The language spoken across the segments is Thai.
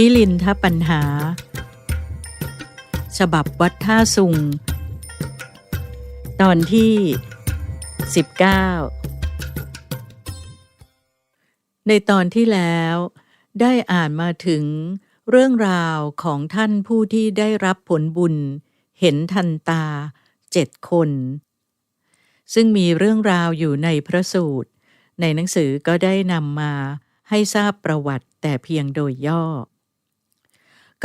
มิลินทปัญหา ฉบับวัดท่าสุง ตอนที่ 19 ในตอนที่แล้วได้อ่านมาถึงเรื่องราวของท่านผู้ที่ได้รับผลบุญ เห็นทันตาเจ็ดคน ซึ่งมีเรื่องราวอยู่ในพระสูตร ในหนังสือก็ได้นำมาให้ทราบประวัติแต่เพียงโดยย่อ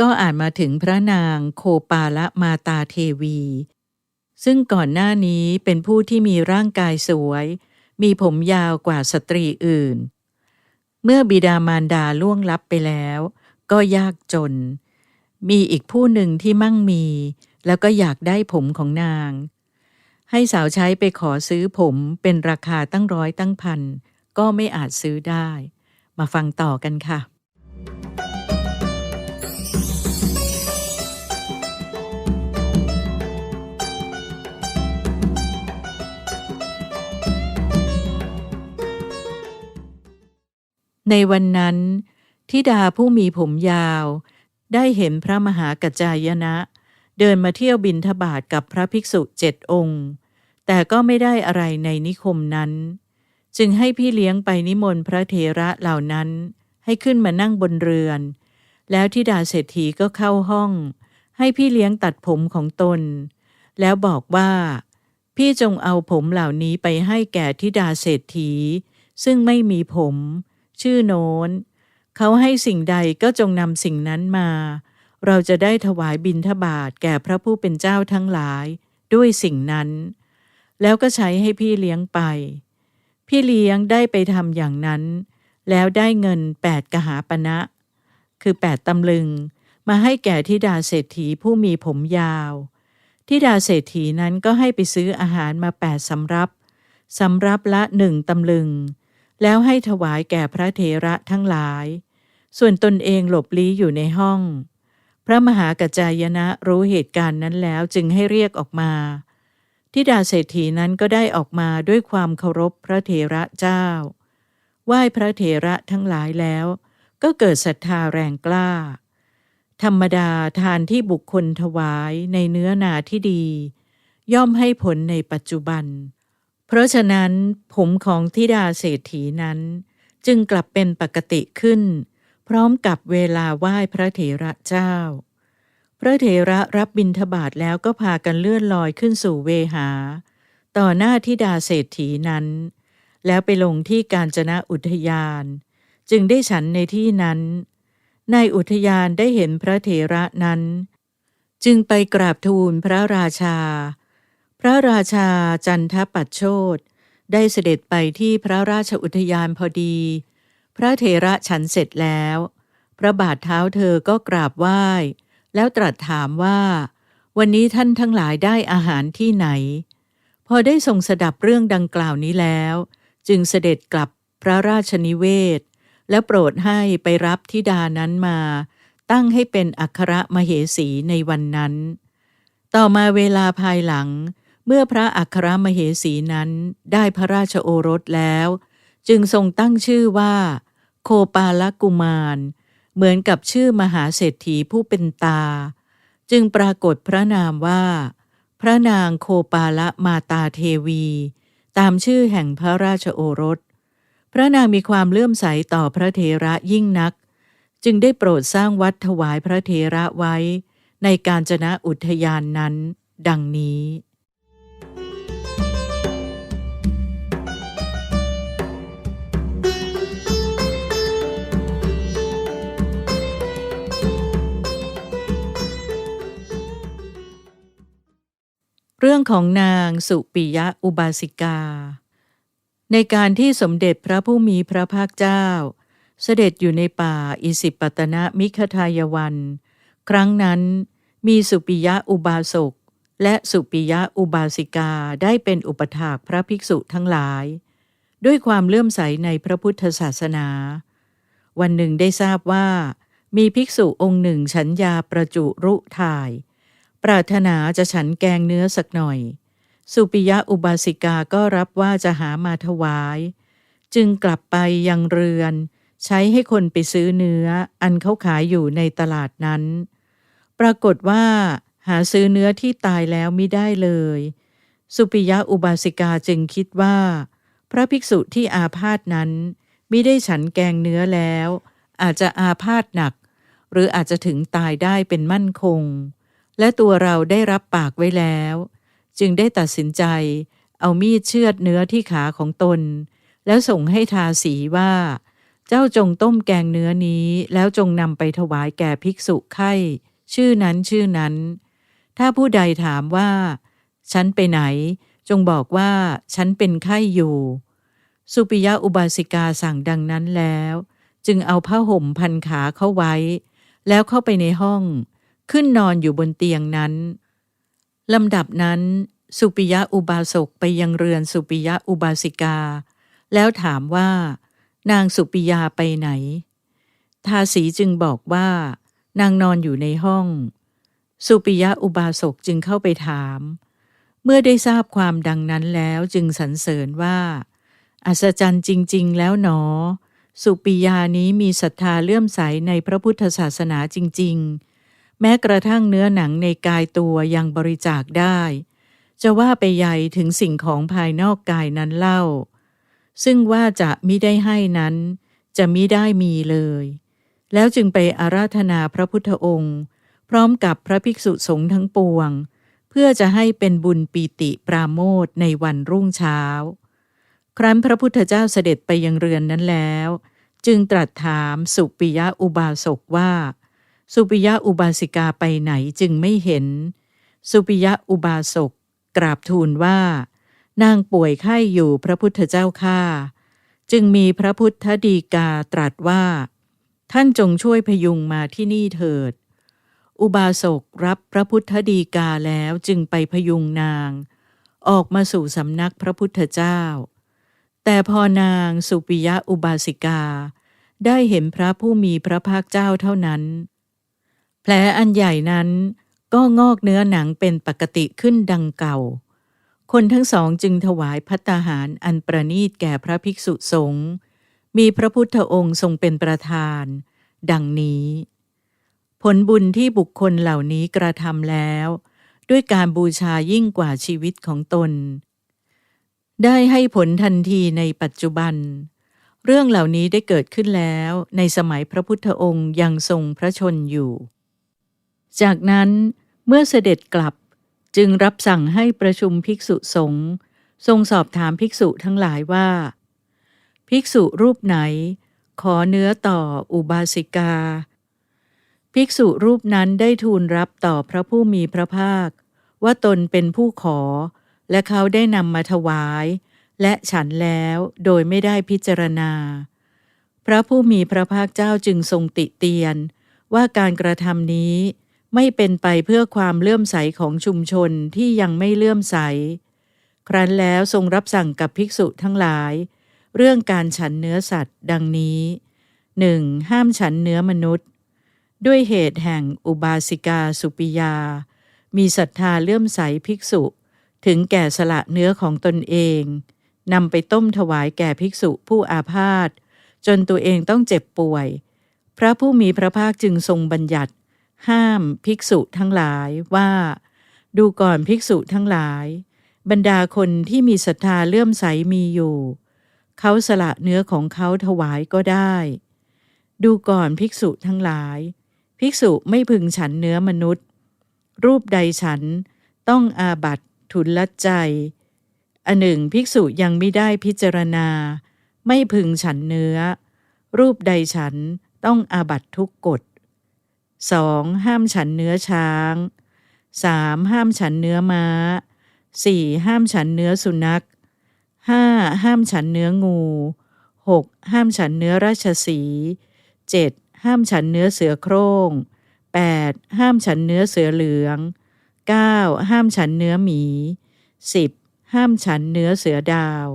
ก็อ่านมาถึงพระนางโคปาละมาตาเทวี ซึ่งก่อนหน้านี้เป็นผู้ที่มีร่างกายสวย มีผมยาวกว่าสตรีอื่น เมื่อบิดามารดาล่วงลับไปแล้ว ก็ยากจน มีอีกผู้หนึ่งที่มั่งมี แล้วก็อยากได้ผมของนาง ให้สาวใช้ไปขอซื้อผมเป็นราคาตั้งร้อยตั้งพันก็ไม่อาจซื้อได้ มาฟังต่อกันค่ะ ในวันนั้นทิดาผู้มีผมยาว ได้เห็นพระมหากัจจายนะ เดินมาเที่ยวบินทบาทกับพระภิกษุเจ็ดองค์ แต่ก็ไม่ได้อะไรในนิคมนั้น จึงให้พี่เลี้ยงไปนิมนต์พระเทระเหล่านั้น ให้ขึ้นมานั่งบนเรือน แล้วทิดาเศรษฐีก็เข้าห้อง ให้พี่เลี้ยงตัดผมของตน แล้วบอกว่า พี่จงเอาผมเหล่านี้ไปให้แก่ทิดาเศรษฐี ซึ่งไม่มีผม ชื่อโน้น เขาให้สิ่งใดก็จงนำสิ่งนั้นมา เราจะได้ถวายบิณฑบาตแก่พระผู้เป็นเจ้าทั้งหลาย ด้วยสิ่งนั้น แล้วก็ใช้ให้พี่เลี้ยงไป พี่เลี้ยงได้ไปทำอย่างนั้น แล้วได้เงินแปดกหาปณะคือแปดตำลึง มาให้แก่ทิดาเศรษฐีผู้มีผมยาวทิดาเศรษฐีนั้นก็ให้ไปซื้ออาหารมาแปดสำรับสำรับละหนึ่งตำลึง แล้วให้ถวายแก่พระเถระทั้งหลาย ส่วนตนเองหลบลี้อยู่ในห้อง พระมหากัจจายนะรู้เหตุการณ์นั้นแล้วจึงให้เรียกออกมาทิดาเศรษฐีนั้นก็ได้ออกมาด้วยความเคารพพระเถระเจ้า ไหว้พระเถระทั้งหลายแล้ว ก็เกิดศรัทธาแรงกล้า ธรรมดาทานที่บุคคลถวายในเนื้อนาที่ดี ย่อมให้ผลในปัจจุบัน เพราะฉะนั้นผมของทิดาเศรษฐีนั้น จึงกลับเป็นปกติขึ้น พร้อมกับเวลาไหว้พระเถระเจ้า พระเถระรับบิณฑบาตแล้วก็พากันเลื่อนลอยขึ้นสู่เวหา ต่อหน้าทิดาเศรษฐีนั้น แล้วไปลงที่กาญจนะอุทยาน จึงได้ฉันในที่นั้นในอุทยานได้เห็นพระเถระนั้น จึงไปกราบทูลพระราชา พระราชาจันทปัชโชตได้เสด็จไปที่พระราชอุทยานพอดี พระเถระฉันเสร็จแล้ว พระบาทเท้าเธอก็กราบไหว้ แล้วตรัสถามว่า วันนี้ท่านทั้งหลายได้อาหารที่ไหน พอได้ทรงสดับเรื่องดังกล่าวนี้แล้ว จึงเสด็จกลับพระราชนิเวศ และโปรดให้ไปรับธิดานั้นมา ตั้งให้เป็นอัครมเหสีในวันนั้น ต่อมาเวลาภายหลัง เมื่อพระอัครมเหสีนั้นได้พระราชโอรสแล้ว จึงทรงตั้งชื่อว่า โคปาลกุมาร เหมือนกับชื่อมหาเศรษฐีผู้เป็นตา จึงปรากฏพระนามว่า พระนางโคปาละมาตาเทวี ตามชื่อแห่งพระราชโอรส พระนางมีความเลื่อมใสต่อพระเถระยิ่งนัก จึงได้โปรดสร้างวัดถวายพระเถระไว้ ในการจนะอุทยานนั้น ดังนี้ เรื่องของนางสุปิยะอุบาสิกา ในการที่สมเด็จพระผู้มีพระภาคเจ้า เสด็จอยู่ในป่าอิสิปตนะมิคทายวัน ครั้งนั้นมีสุปิยะอุบาสกและสุปิยะอุบาสิกาได้เป็นอุปถากพระภิกษุทั้งหลาย ด้วยความเลื่อมใสในพระพุทธศาสนา วันหนึ่งได้ทราบว่า มีภิกษุองค์หนึ่งฉันยาประจุรุถ่าย ปรารถนาจะฉันแกงเนื้อสักหน่อย สุปิยะอุบาสิกาก็รับว่าจะหามาถวาย จึงกลับไปยังเรือน ใช้ให้คนไปซื้อเนื้อ อันเขาขายอยู่ในตลาดนั้น ปรากฏว่า หาซื้อเนื้อที่ตายแล้วไม่ได้เลย สุปิยะอุบาสิกาจึงคิดว่า พระภิกษุที่อาพาธนั้นไม่ได้ฉันแกงเนื้อแล้ว อาจจะอาพาธหนัก หรืออาจจะถึงตายได้เป็นมั่นคง และตัวเราได้รับปากไว้แล้ว จึงได้ตัดสินใจ เอามีดเชือดเนื้อที่ขาของตน แล้วส่งให้ทาสีว่า เจ้าจงต้มแกงเนื้อนี้แล้วจงนำไปถวายแก่ภิกษุไข้ชื่อนั้นชื่อนั้น ถ้าผู้ใดถามว่า ฉันไปไหน จงบอกว่า ฉันเป็นไข้อยู่ สุปิยะอุบาสิกาสั่งดังนั้นแล้ว จึงเอาผ้าห่มพันขาเข้าไว้ แล้วเข้าไปในห้อง ขึ้นนอนอยู่บนเตียงนั้นลำดับนั้น สุปิยะอุบาสกไปยังเรือนสุปิยะอุบาสิกา แล้วถามว่า นางสุปิยาไปไหน ทาสีจึงบอกว่า นางนอนอยู่ในห้อง สุปิยะอุบาสกจึงเข้าไปถาม เมื่อได้ทราบความดังนั้นแล้วจึงสรรเสริญว่า อัศจรรย์จริง ๆ แล้วหนอ สุปิยานี้มีศรัทธาเลื่อมใสในพระพุทธศาสนาจริง ๆ แม้กระทั่งเนื้อหนังในกายตัวยังบริจาคได้ จะว่าไปใหญ่ถึงสิ่งของภายนอกกายนั้นเล่า ซึ่งว่าจะมิได้ให้นั้น จะมิได้มีเลย แล้วจึงไปอาราธนาพระพุทธองค์ พร้อมกับพระภิกษุสงฆ์ทั้งปวง เพื่อจะให้เป็นบุญปีติปราโมทในวันรุ่งเช้า ครั้นพระพุทธเจ้าเสด็จไปยังเรือนนั้นแล้ว จึงตรัสถามสุปิยะอุบาสกว่า สุปิยะอุบาสิกาไปไหนจึงไม่เห็น สุปิยะอุบาสกกราบทูลว่า นางป่วยไข้อยู่พระพุทธเจ้าข้าจึงมีพระพุทธดีกาตรัสว่า ท่านจงช่วยพยุงมาที่นี่เถิด อุบาสกรับพระพุทธดีกาแล้วจึงไปพยุงนาง ออกมาสู่สำนักพระพุทธเจ้า แต่พอนางสุปิยะอุบาสิกา ได้เห็นพระผู้มีพระภาคเจ้าเท่านั้น แผลอันใหญ่นั้นก็งอกเนื้อหนังเป็นปกติขึ้นดังเก่า คนทั้งสองจึงถวายพัตตาหารอันประนีตแก่พระภิกษุสงฆ์ มีพระพุทธองค์ทรงเป็นประธาน ดังนี้ ผลบุญที่บุคคลเหล่านี้กระทำแล้ว ด้วยการบูชายิ่งกว่าชีวิตของตน ได้ให้ผลทันทีในปัจจุบัน เรื่องเหล่านี้ได้เกิดขึ้นแล้วในสมัยพระพุทธองค์ยังทรงพระชนอยู่ จากนั้นเมื่อเสด็จกลับจึงรับสั่งให้ประชุมภิกษุสงฆ์ทรงสอบถามภิกษุทั้งหลายว่า ภิกษุรูปไหน ขอเนื้อต่ออุบาสิกา ภิกษุรูปนั้นได้ทูลรับต่อพระผู้มีพระภาค ว่าตนเป็นผู้ขอ และเขาได้นำมาถวาย และฉันแล้วโดยไม่ได้พิจารณา พระผู้มีพระภาคเจ้าจึงทรงติเตียน ว่าการกระทำนี้ ไม่เป็นไปเพื่อความเลื่อมใสของชุมชนที่ยังไม่เลื่อมใส ครั้นแล้วทรงรับสั่งกับภิกษุทั้งหลาย เรื่องการฉันเนื้อสัตว์ดังนี้หนึ่งห้ามฉันเนื้อมนุษย์ ด้วยเหตุแห่งอุบาสิกาสุปิยา มีศรัทธาเลื่อมใสภิกษุ ถึงแก่สละเนื้อของตนเองนำไปต้มถวายแก่ภิกษุผู้อาพาธจนตัวเองต้องเจ็บป่วย พระผู้มีพระภาคจึงทรงบัญญัติ ห้ามภิกษุทั้งหลายว่า ดูก่อนภิกษุทั้งหลาย บรรดาคนที่มีศรัทธาเลื่อมใสมีอยู่ เขาสละเนื้อของเขาถวายก็ได้ ดูก่อนภิกษุทั้งหลาย ภิกษุไม่พึงฉันเนื้อมนุษย์ รูปใดฉันต้องอาบัตทุนละใจ อันหนึ่งภิกษุยังไม่ได้พิจารณา ไม่พึงฉันเนื้อ รูปใดฉันต้องอาบัตทุกกฎ 2. ห้ามฉันเนื้อช้าง 3. ห้ามฉันเนื้อม้า 4. ห้ามฉันเนื้อสุนัข 5. ห้ามฉันเนื้องู 6. ห้ามฉันเนื้อราชสี 7. ห้ามฉันเนื้อเสือโคร่ง 8. ห้ามฉันเนื้อเสือเหลือง 9. ห้ามฉันเนื้อหมี 10. ห้ามฉันเนื้อเสือดาว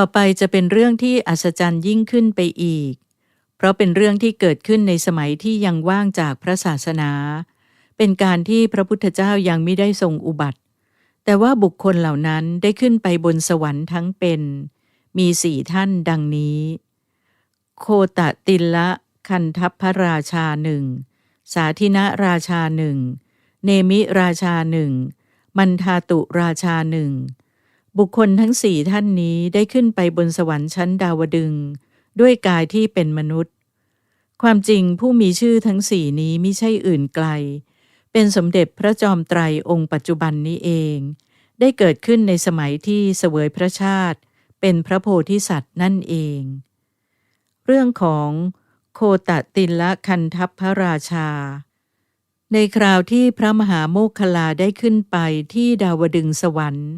ต่อไปจะเป็นเรื่องที่อัศจรรย์ยิ่งขึ้นไปอีก เพราะเป็นเรื่องที่เกิดขึ้นในสมัยที่ยังว่างจากพระศาสนา เป็นการที่พระพุทธเจ้ายังไม่ได้ทรงอุบัติ แต่ว่าบุคคลเหล่านั้นได้ขึ้นไปบนสวรรค์ทั้งเป็น มีสี่ท่านดังนี้ โคตะติลละคันทัพพระราชาหนึ่ง สาธินะราชาหนึ่ง เนมิราชาหนึ่ง มันทาตุราชาหนึ่ง บุคคลทั้งสี่ท่านนี้ได้ขึ้นไปบนสวรรค์ชั้นดาวดึง ด้วยกายที่เป็นมนุษย์ ความจริงผู้มีชื่อทั้งสี่นี้ไม่ใช่อื่นไกล เป็นสมเด็จพระจอมไตรองค์ปัจจุบันนี้เอง ได้เกิดขึ้นในสมัยที่เสวยพระชาติ เป็นพระโพธิสัตว์นั่นเอง เรื่องของโคตติลละคันทัพพระราชา ในคราวที่พระมหาโมคคลาได้ขึ้นไปที่ดาวดึงสวรรค์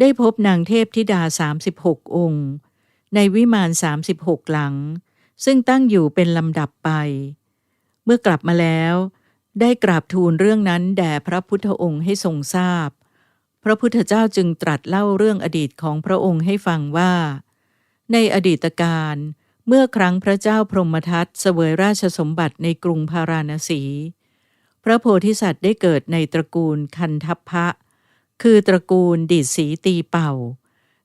ได้พบนางเทพธิดา 36 องค์ ในวิมาน 36 หลัง ซึ่งตั้งอยู่เป็นลำดับไป เมื่อกลับมาแล้ว ได้กราบทูลเรื่องนั้นแด่พระพุทธองค์ให้ทรงทราบพระพุทธเจ้าจึงตรัสเล่าเรื่องอดีตของพระองค์ให้ฟังว่า ในอดีตการเมื่อครั้งพระเจ้าพรหมทัตเสวยราชสมบัติในกรุงพาราณสี พระโพธิสัตว์ได้เกิดในตระกูลคันทัพพะ คือตระกูลดิดสีตีเป่า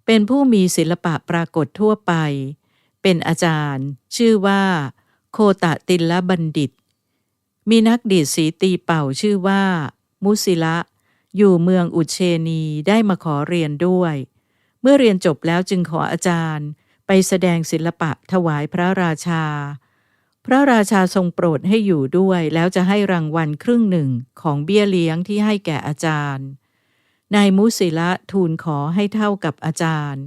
เป็นผู้มีศิลปะปรากฏทั่วไป เป็นอาจารย์ ชื่อว่า โคตะติลละบัณฑิต มีนักดีดสีตีเป่าชื่อว่า มุสิละ อยู่เมืองอุเชนีได้มาขอเรียนด้วย เมื่อเรียนจบแล้วจึงขออาจารย์ไปแสดงศิลปะถวายพระราชา พระราชาทรงโปรดให้อยู่ด้วยแล้วจะให้รางวัลครึ่งหนึ่งของเบี้ยเลี้ยงที่ให้แก่อาจารย์ นายมุสิละทูลขอให้เท่ากับอาจารย์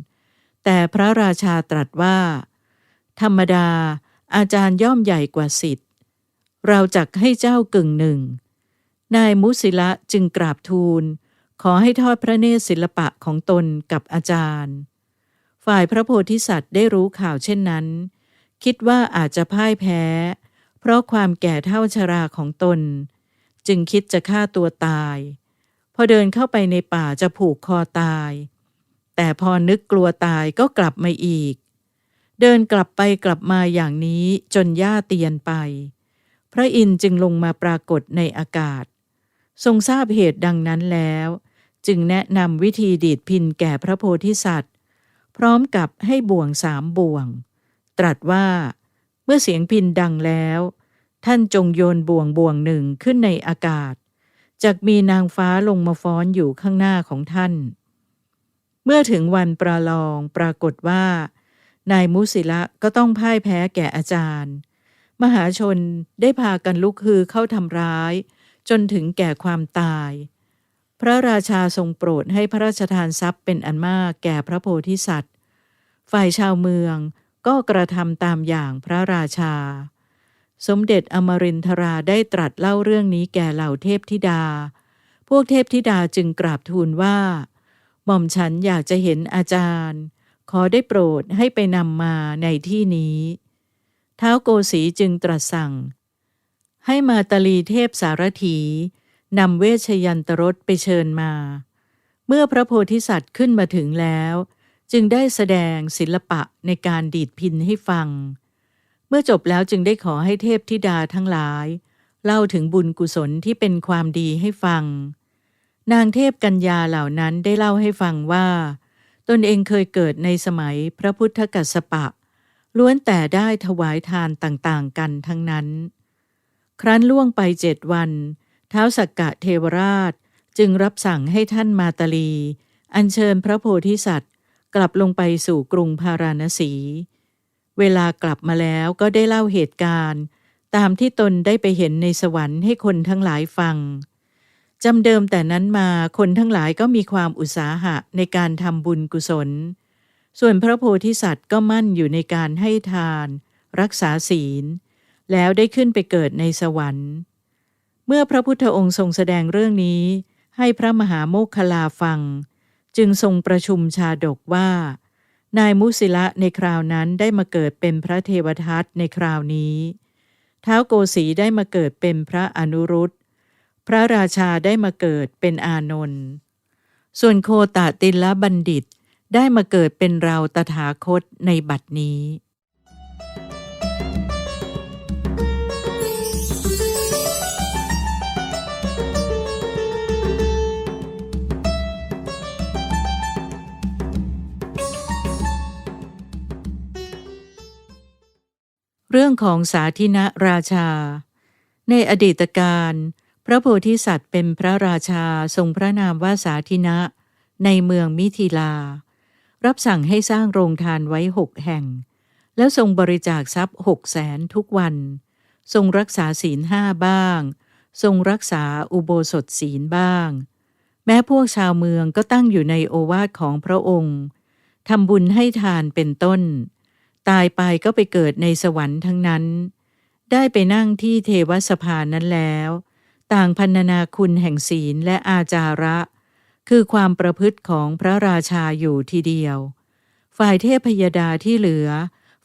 แต่พระราชาตรัสว่า ธรรมดา อาจารย์ย่อมใหญ่กว่าสิทธิ์ เราจักให้เจ้ากึ่งหนึ่ง นายมุสิละจึงกราบทูล ขอให้ทอดพระเนตรศิลปะของตนกับอาจารย์ ฝ่ายพระโพธิสัตว์ได้รู้ข่าวเช่นนั้น คิดว่าอาจจะพ่ายแพ้ เพราะความแก่เท่าชราของตน จึงคิดจะฆ่าตัวตาย อเดินเข้าไปในป่าจะผูกคอตาย แต่พอนึกกลัวตายก็กลับมาอีก เดินกลับไปกลับมาอย่างนี้จนย่าเตียนไป พระอินทร์จึงลงมาปรากฏในอากาศ ทรงทราบเหตุดังนั้นแล้ว จึงแนะนำวิธีดีดพินแก่พระโพธิสัตว์ พร้อมกับให้บ่วงสามบ่วง ตรัสว่า เมื่อเสียงพินดังแล้ว ท่านจงโยนบ่วงบ่วงหนึ่งขึ้นในอากาศ จากมีนางฟ้าลงมาฟ้อนอยู่ข้างหน้าของท่าน เมื่อถึงวันประลองปรากฏว่า นายมุสิละก็ต้องพ่ายแพ้แก่อาจารย์ มหาชนได้พากันลุกฮือเข้าทำร้าย จนถึงแก่ความตาย พระราชาทรงโปรดให้พระราชทานทรัพย์เป็นอันมากแก่พระโพธิสัตว์ ฝ่ายชาวเมืองก็กระทำตามอย่างพระราชา สมเด็จอมรินทราได้ตรัสเล่าเรื่องนี้แก่เหล่าเทพธิดา พวกเทพธิดาจึงกราบทูลว่า หม่อมฉันอยากจะเห็นอาจารย์ ขอได้โปรดให้ไปนำมาในที่นี้เท้าโกสีจึงตรัสสั่ง ให้มาตลีเทพสารถีนำเวชยันตรสไปเชิญมา เมื่อพระโพธิสัตว์ขึ้นมาถึงแล้ว จึงได้แสดงศิลปะในการดีดพินให้ฟัง มื่อจบแล้วจึงได้ขอให้เทพธิดาทั้งหลาย เล่าถึงบุญกุศลที่เป็นความดีให้ฟัง นางเทพกัญญาเหล่านั้นได้เล่าให้ฟังว่า ตนเองเคยเกิดในสมัยพระพุทธกัสสปะ ล้วนแต่ได้ถวายทานต่างๆกันทั้งนั้น ครั้นล่วงไปเจ็ดวัน เท้าสักกะเทวราชจึงรับสั่งให้ท่านมาตลี อัญเชิญพระโพธิสัตว์ กลับลงไปสู่กรุงพาราณสี เวลากลับมาแล้วก็ได้เล่าเหตุการณ์ ตามที่ตนได้ไปเห็นในสวรรค์ให้คนทั้งหลายฟังจำเดิมแต่นั้นมาคนทั้งหลายก็มีความอุตสาหะในการทำบุญกุศล ส่วนพระโพธิสัตว์ก็มั่นอยู่ในการให้ทาน รักษาศีล แล้วได้ขึ้นไปเกิดในสวรรค์ เมื่อพระพุทธองค์ทรงแสดงเรื่องนี้ ให้พระมหาโมคคลาฟัง จึงทรงประชุมชาดกว่า นายมุสิละในคราวนั้นได้มาเกิดเป็นพระเทวทัตในคราวนี้ท้าวโกสีได้มาเกิดเป็นพระอนุรุตพระราชาได้มาเกิดเป็นอานนท์ส่วนโคตติลบัณฑิตได้มาเกิดเป็นเราตถาคตในบัดนี้ เรื่องของสาธินราชา ในอดีตการ พระโพธิสัตว์เป็นพระราชาทรงพระนามว่าสาธินะ ในเมืองมิถิลา รับสั่งให้สร้างโรงทานไว้หกแห่ง แล้วทรงบริจาคทรัพย์หกแสนทุกวัน ทรงรักษาศีลห้าบ้าง ทรงรักษาอุโบสถศีลบ้าง แม้พวกชาวเมืองก็ตั้งอยู่ในโอวาทของพระองค์ทำบุญให้ทานเป็นต้น ตายไปก็ไปเกิดในสวรรค์ทั้งนั้น ได้ไปนั่งที่เทวสภานั้นแล้ว ต่างพันนาคุณแห่งศีลและอาจาระ คือความประพฤติของพระราชาอยู่ทีเดียว ฝ่ายเทพยดาที่เหลือ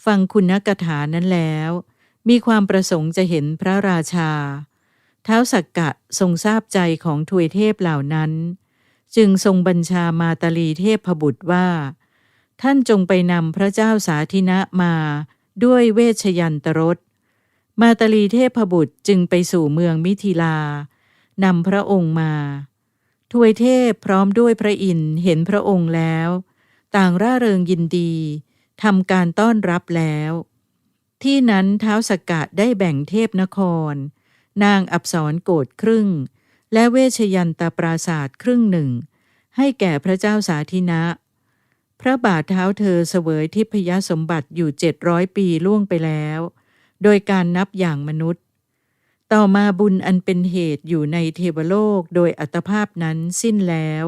ฟังคุณกถานั้นแล้ว มีความประสงค์จะเห็นพระราชา เท้าสักกะทรงทราบใจของทวยเทพเหล่านั้น จึงทรงบัญชามาตาลีเทพบุตรว่า ท่านจงไปนำพระเจ้าสาธินะมาด้วยเวชยันตรสมาตลีเทพบุตรจึงไปสู่เมืองมิถิลานำพระองค์มา ทวยเทพพร้อมด้วยพระอินทร์เห็นพระองค์แล้ว ต่างร่าเริงยินดีทำการต้อนรับแล้ว ที่นั้นเท้าสกกะได้แบ่งเทพนคร นางอับสรโกดครึ่ง และเวชยันตปราศาสตร์ครึ่งหนึ่ง ให้แก่พระเจ้าสาธินะ พระบาทเท้าเธอเสวยทิพยสมบัติอยู่เจ็ดร้อยปีล่วงไปแล้ว โดยการนับอย่างมนุษย์ ต่อมาบุญอันเป็นเหตุอยู่ในเทวโลกโดยอัตภาพนั้นสิ้นแล้ว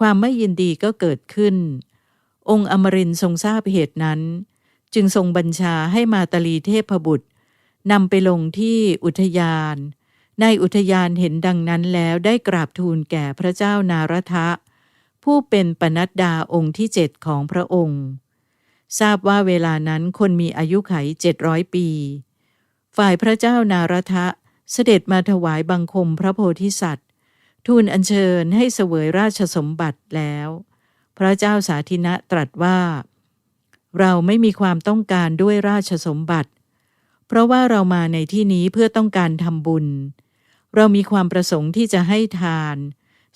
ความไม่ยินดีก็เกิดขึ้น องค์อมรินทรงทราบเหตุนั้น จึงทรงบัญชาให้มาตาลีเทพบุตรนำไปลงที่อุทยาน ในอุทยานเห็นดังนั้นแล้วได้กราบทูลแก่พระเจ้านารทะ ผู้เป็นปนัดดาองค์ที่เจ็ดของพระองค์ ทราบว่าเวลานั้นคนมีอายุไขเจ็ดร้อยปี ฝ่ายพระเจ้านารทะเสด็จมาถวายบังคมพระโพธิสัตว์ ทูลอัญเชิญให้เสวยราชสมบัติแล้ว พระเจ้าสาธินะตรัสว่า เราไม่มีความต้องการด้วยราชสมบัติ เพราะว่าเรามาในที่นี้เพื่อต้องการทำบุญ เรามีความประสงค์ที่จะให้ทาน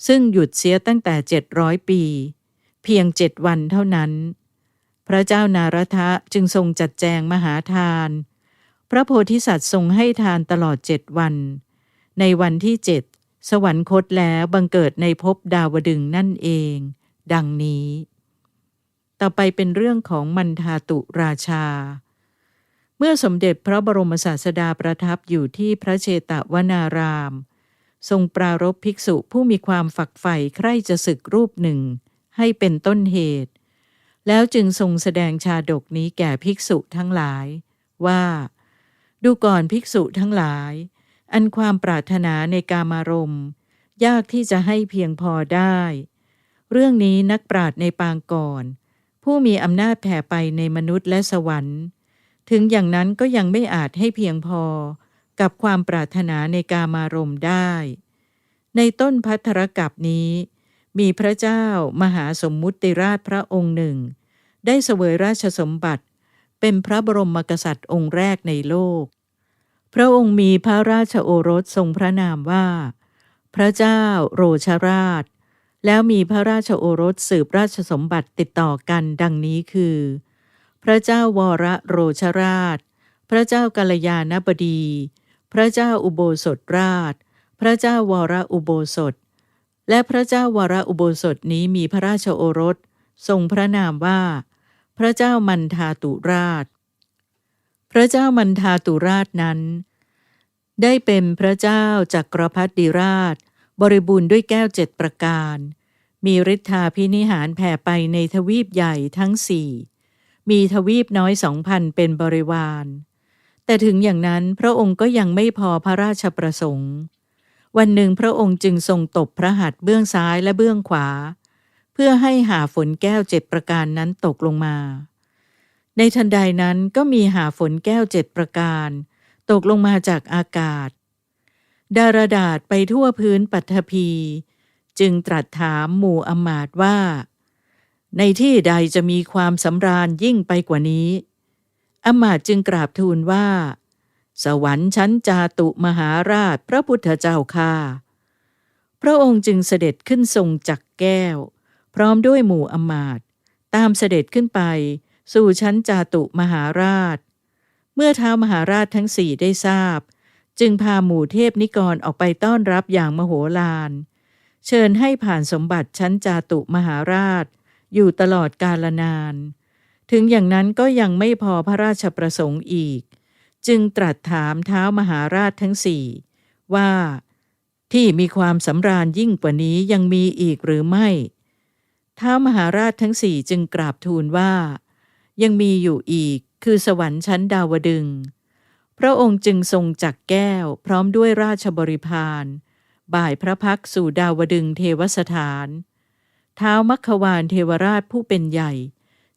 ซึ่งหยุดเสียตั้งแต่เจ็ดร้อยปี เพียงเจ็ดวันเท่านั้น พระเจ้านารทะจึงทรงจัดแจงมหาทาน พระโพธิสัตว์ทรงให้ทานตลอดเจ็ดวัน ในวันที่เจ็ดสวรรคตแล้วบังเกิดในภพดาวดึงนั่นเอง ดังนี้ ต่อไปเป็นเรื่องของมันทาตุราชา เมื่อสมเด็จพระบรมศาสดาประทับอยู่ที่พระเชตวนาราม ทรงปรารบภิกษุผู้มีความฝักใฝ่ใคร่จะศึกรูปหนึ่ง ให้เป็นต้นเหตุ แล้วจึงทรงแสดงชาดกนี้แก่ภิกษุทั้งหลาย ว่า ดูก่อนภิกษุทั้งหลาย อันความปรารถนาในกามารมณ์ ยากที่จะให้เพียงพอได้ เรื่องนี้นักปราชญ์ในปางก่อน ผู้มีอำนาจแผ่ไปในมนุษย์และสวรรค์ ถึงอย่างนั้นก็ยังไม่อาจให้เพียงพอ กับความปรารถนาในกามารมณ์ได้ ในต้นพัทรกับนี้ มีพระเจ้ามหาสมมุติราชพระองค์หนึ่ง ได้เสวยราชสมบัติ เป็นพระบรมกษัตริย์องค์แรกในโลก พระองค์มีพระราชโอรสทรงพระนามว่า พระเจ้าโรชราช แล้วมีพระราชโอรสสืบราชสมบัติติดต่อกันดังนี้คือ พระเจ้าวรโรชราชพระเจ้ากัลยาณบดี พระเจ้าอุโบสถราช พระเจ้าวรอุโบสถ และพระเจ้าวรอุโบสถนี้มีพระราชโอรส ทรงพระนามว่า พระเจ้ามันทาตุราช พระเจ้ามันทาตุราชนั้น ได้เป็นพระเจ้าจักรพรรดิราช บริบูรณ์ด้วยแก้วเจ็ดประการ มีฤทธาพินิหารแผ่ไปในทวีปใหญ่ทั้งสี่มีทวีปน้อยสองพันเป็นบริวาร แต่ถึงอย่างนั้นพระองค์ก็ยังไม่พอพระราชประสงค์ วันหนึ่งพระองค์จึงทรงตบพระหัตถ์เบื้องซ้ายและเบื้องขวา เพื่อให้หาฝนแก้วเจ็ดประการนั้นตกลงมา ในทันใดนั้นก็มีหาฝนแก้วเจ็ดประการ ตกลงมาจากอากาศ ดารดาษไปทั่วพื้นปัทภีจึงตรัสถามหมู่อมาตว่า ในที่ใดจะมีความสำราญยิ่งไปกว่านี้ อมาตจึงกราบทูลว่า สวรรค์ชั้นจาตุมหาราชพระพุทธเจ้าค่าพระองค์จึงเสด็จขึ้นทรงจักแก้ว พร้อมด้วยหมู่อมาตตามเสด็จขึ้นไปสู่ชั้นจาตุมหาราช เมื่อเท้ามหาราชทั้งสี่ได้ทราบ จึงพาหมู่เทพนิกรออกไปต้อนรับอย่างมโหฬารเชิญให้ผ่านสมบัติชั้นจาตุมหาราช อยู่ตลอดกาลนาน ถึงอย่างนั้นก็ยังไม่พอพระราชประสงค์อีก จึงตรัสถามเท้ามหาราชทั้งสี่ว่าที่มีความสำราญยิ่งกว่านี้ยังมีอีกหรือไม่ท้ามหาราชทั้งสี่จึงกราบทูลว่า ยังมีอยู่อีกคือสวรรค์ชั้นดาวดึง พระองค์จึงทรงจักแก้วพร้อมด้วยราชบริพาร บ่ายพระพักสู่ดาวดึงเทวสถาน เท้ามัคควานเทวราชผู้เป็นใหญ่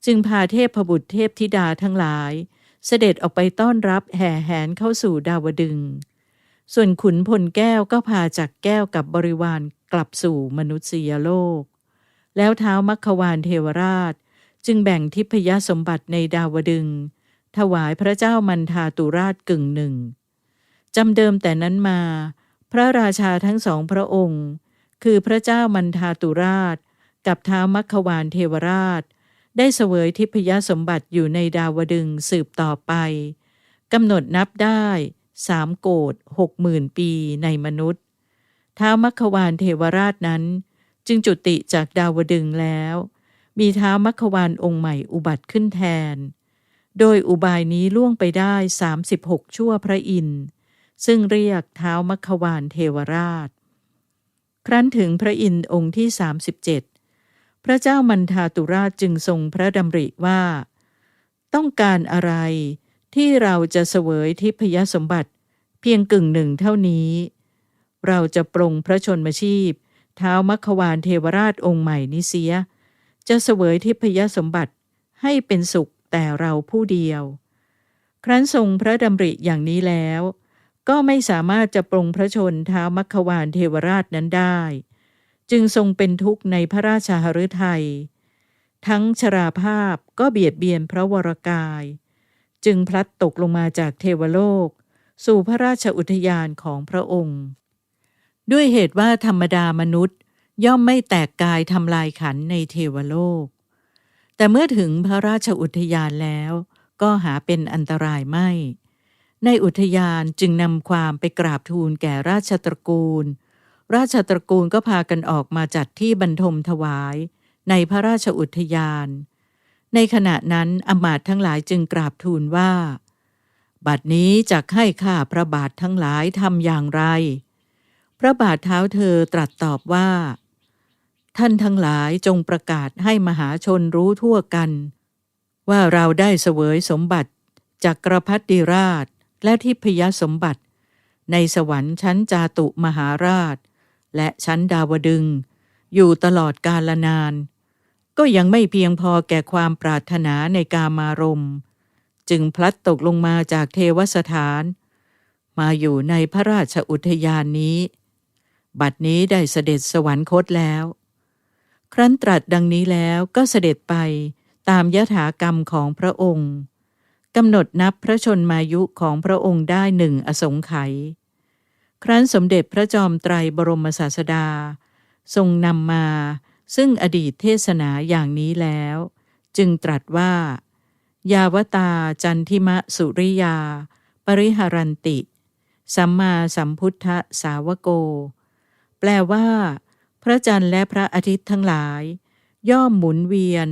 จึงพาเทพบุตรเทพธิดาทั้งหลาย เสด็จออกไปต้อนรับแห่แหนเข้าสู่ดาวดึง ส่วนขุนพลแก้วก็พาจากแก้วกับบริวารกลับสู่มนุษยโลก แล้วเท้ามัคควานเทวราช จึงแบ่งทิพยสมบัติในดาวดึง ถวายพระเจ้ามันทาตุราชกึ่งหนึ่งจำเดิมแต่นั้นมา พระราชาทั้งสองพระองค์ คือพระเจ้ามันทาตุราช กับท้ามัคควานเทวราช ได้เสวยทิพยสมบัติอยู่ในดาวดึงสืบต่อไปกำหนดนับได้สามโกดหกหมื่นปีในมนุษย์ท้ามัคควานเทวราชนั้น จึงจุติจากดาวดึงแล้ว มีท้ามัคควานองค์ใหม่อุบัติขึ้นแทน โดยอุบายนี้ล่วงไปได้สามสิบหกชั่วพระอินทร์ซึ่งเรียกเท้ามัควานเทวราช ครั้นถึงพระอินทร์องค์ที่ 37 พระเจ้ามันทาตุราชจึงทรงพระดำริว่า ต้องการอะไรที่เราจะเสวยทิพยสมบัติ เพียงกึ่งหนึ่งเท่านี้ เราจะปรงพระชนมชีพ เท้ามัควานเทวราชองค์ใหม่นิเสีย จะเสวยทิพยสมบัติให้เป็นสุขแต่เราผู้เดียว ครั้นทรงพระดำริอย่างนี้แล้ว ก็ไม่สามารถจะปรงพระชนเท้ามัควานเทวราชนั้นได้ จึงทรงเป็นทุกข์ในพระราชาหฤทยัย ทั้งชราภาพก็เบียดเบียนพระวรกาย จึงพลัดตกลงมาจากเทวโลก สู่พระราชอุทยานของพระองค์ ด้วยเหตุว่าธรรมดามนุษย์ย่อมไม่แตกกายทำลายขันในเทวโลก แต่เมื่อถึงพระราชอุทยานแล้ว ก็หาเป็นอันตรายไม่ ในอุทยานจึงนำความไปกราบทูลแก่ราชตระกูล ราชตระกูลก็พากันออกมาจัดที่บรรทมถวาย ในพระราชอุทยาน ในขณะนั้นอมาตทั้งหลายจึงกราบทูลว่า บัดนี้จะให้ข้าพระบาททั้งหลายทำอย่างไร พระบาทเท้าเธอตรัสตอบว่า ท่านทั้งหลายจงประกาศให้มหาชนรู้ทั่วกัน ว่าเราได้เสวยสมบัติจากกระพัดดิราชและทิพยสมบัติ ในสวรรค์ชั้นจาตุมหาราช และชั้นดาวดึง อยู่ตลอดกาลนาน ก็ยังไม่เพียงพอแก่ความปรารถนาในกามารมณ์จึงพลัดตกลงมาจากเทวสถาน มาอยู่ในพระราชอุทยานนี้ บัดนี้ได้เสด็จสวรรคตแล้ว ครั้นตรัสดังนี้แล้วก็เสด็จไปตามยถากรรมของพระองค์กำหนดนับพระชนมายุของพระองค์ได้หนึ่งอสงไขย ครั้นสมเด็จพระจอมไตรบรมศาสดา ทรงนำมา ซึ่งอดีตเทศนาอย่างนี้แล้ว จึงตรัสว่า ยาวตาจันทิมะสุริยา ปริหารันติ สัมมาสัมพุทธสาวโก แปลว่า พระจันทร์และพระอาทิตย์ทั้งหลาย ย่อมหมุนเวียน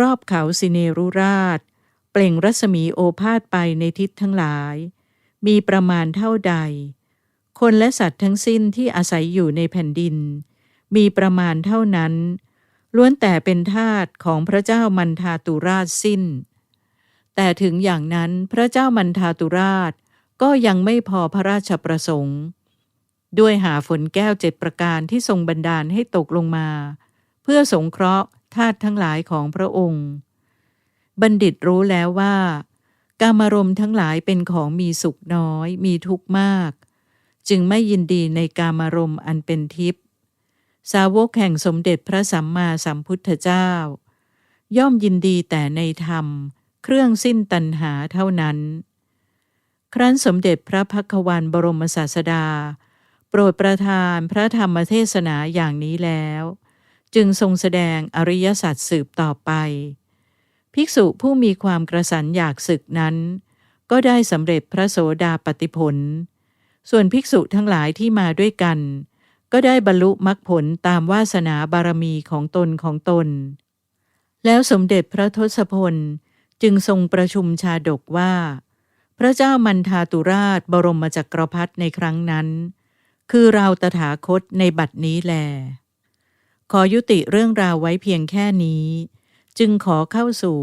รอบเขาสิเนรุราช เปล่งรัศมีโอภาษไปในทิศทั้งหลาย มีประมาณเท่าใด คนและสัตว์ทั้งสิ้นที่อาศัยอยู่ในแผ่นดิน มีประมาณเท่านั้น ล้วนแต่เป็นทาสของพระเจ้ามันทาตุราชสิ้น แต่ถึงอย่างนั้นพระเจ้ามันทาตุราชก็ยังไม่พอพระราชประสงค์ ด้วยหาฝนแก้วเจ็ดประการที่ทรงบันดาลให้ตกลงมา เพื่อสงเคราะห์ทาสทั้งหลายของพระองค์ บัณฑิตรู้แล้วว่า กามารมทั้งหลายเป็นของมีสุขน้อย มีทุกข์มาก จึงไม่ยินดีในกามารมณ์อันเป็นทิพย์สาวกแห่งสมเด็จพระสัมมาสัมพุทธเจ้า ย่อมยินดีแต่ในธรรม เครื่องสิ้นตัณหาเท่านั้น ครั้นสมเด็จพระพักวันบรมศาสดา โปรดประทานพระธรรมเทศนาอย่างนี้แล้ว จึงทรงแสดงอริยสัจสืบต่อไป ภิกษุผู้มีความกระสันอยากศึกนั้น ก็ได้สำเร็จพระโสดาปติผล ส่วนภิกษุทั้งหลายที่มาด้วยกัน ก็ได้บรรลุมรรคผลตามวาสนาบารมีของตนของตน แล้วสมเด็จพระทศพลจึงทรงประชุมชาดกว่า พระเจ้ามันทาตุราชบรมจักรพรรดิในครั้งนั้น คือเราตถาคตในบัดนี้แล ขอยุติเรื่องราวไว้เพียงแค่นี้ จึงขอเข้าสู่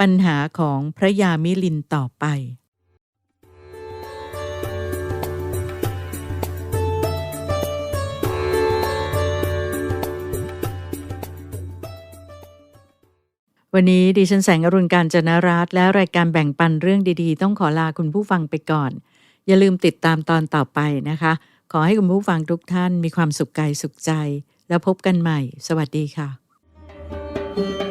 ปัญหาของพระยามิลินต่อไป วันนี้ดิฉันแสงอรุณการจนรัตและรายการแบ่งปันเรื่องดีๆ ต้องขอลาคุณผู้ฟังไปก่อน อย่าลืมติดตามตอนต่อไปนะคะ ขอให้คุณผู้ฟังทุกท่านมีความสุขกายสุขใจ แล้วพบกันใหม่ สวัสดีค่ะ